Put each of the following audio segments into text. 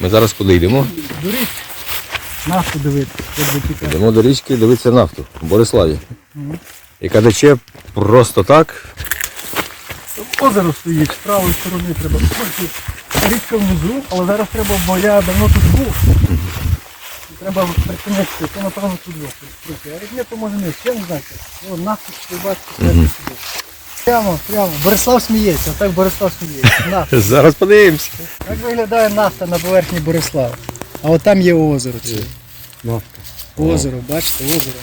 Ми зараз куди йдемо? До річки. Нафту дивитися. Йдемо до річки дивитися нафту в Бориславі. Яка тече просто так. Озеро стоїть, з правої сторони треба. Річка внизу, але зараз треба, бо я давно тут був. Треба припинити, то напевно тут було. А як ні, то може не, я не знаю. Нафту що бачите, mm сюди. Прямо, прямо. Борислав сміється, так Борислав сміється. Нафта. Зараз подивимося. Як виглядає нафта на поверхні Борислава? А от там є озеро. Це. Нафта. Озеро, бачите, озеро.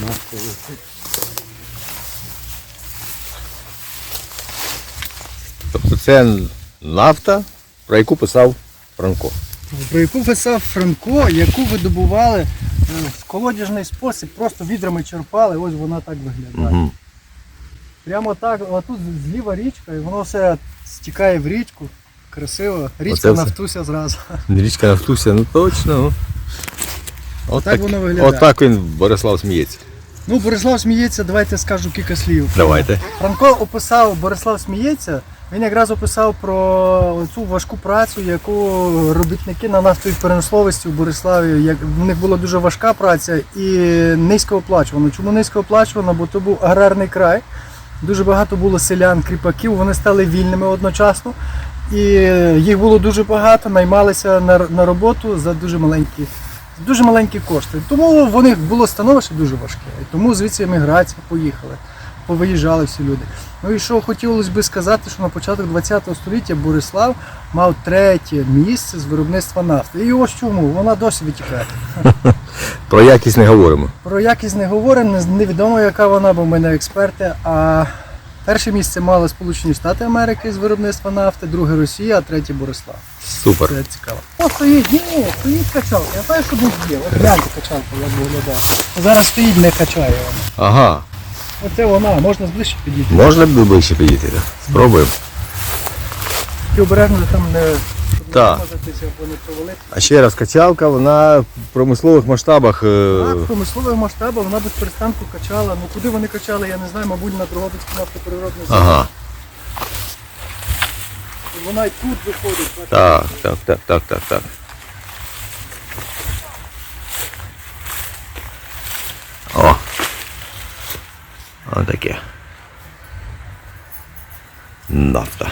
Нафта. Тобто це нафта, про яку писав Франко. Про яку писав Франко, яку видобували е, в колодяжний спосіб, просто відрами черпали, ось вона так виглядає. Угу. Прямо так, а тут зліва річка, і воно все стікає в річку. Красиво. Річка Оце все? нафтуся зразу. Річка Нафтуся, ну точно. От Так воно виглядає. Отак він Борислав сміється. Ну, Борислав сміється, давайте скажу кілька слів. Давайте. Франко описав, Борислав сміється. Він якраз описав про цю важку працю, яку робітники на нафтовій переносливості в Бориславі. Як в них була дуже важка праця і низько оплачувана. Чому низько оплачувана? Бо то був аграрний край. Дуже багато було селян, кріпаків, вони стали вільними одночасно. І їх було дуже багато, наймалися на, на роботу за дуже маленькі, дуже маленькі кошти. Тому в них було становище дуже важке. І тому звідси еміграція поїхали, повиїжджали всі люди. Ну і що хотілося би сказати, що на початок ХХ століття Борислав мав третє місце з виробництва нафти. І ось чому вона досі витікає. Про якість не говоримо. Про якість не говоримо, невідомо яка вона, бо ми не експерти. А перше місце мали Сполучені Штати Америки з виробництва нафти, друге Росія, а третє Борислав. Супер. Це цікаво. О, стоїть, ні, ні, стоїть качалка. Я знаю, що десь є. От гляньте качалка, як виглядає. Зараз стоїть, не качає вона. Ага. Оце вона, можна зближче підійти. Можна ближче підійти? так? Спробуємо. І обережно там не Так. замазатися або не провалитися. А ще раз, качалка, вона в промислових масштабах. е, Так, промислового масштабу вона без перестанку качала. Ну куди вони качали, я не знаю, мабуть, на Дрогобицький нафтопереробний завод. Ага. Вона і тут виходить. бачите. Так, так, так, так, так, так. О. Отаке. Нафта.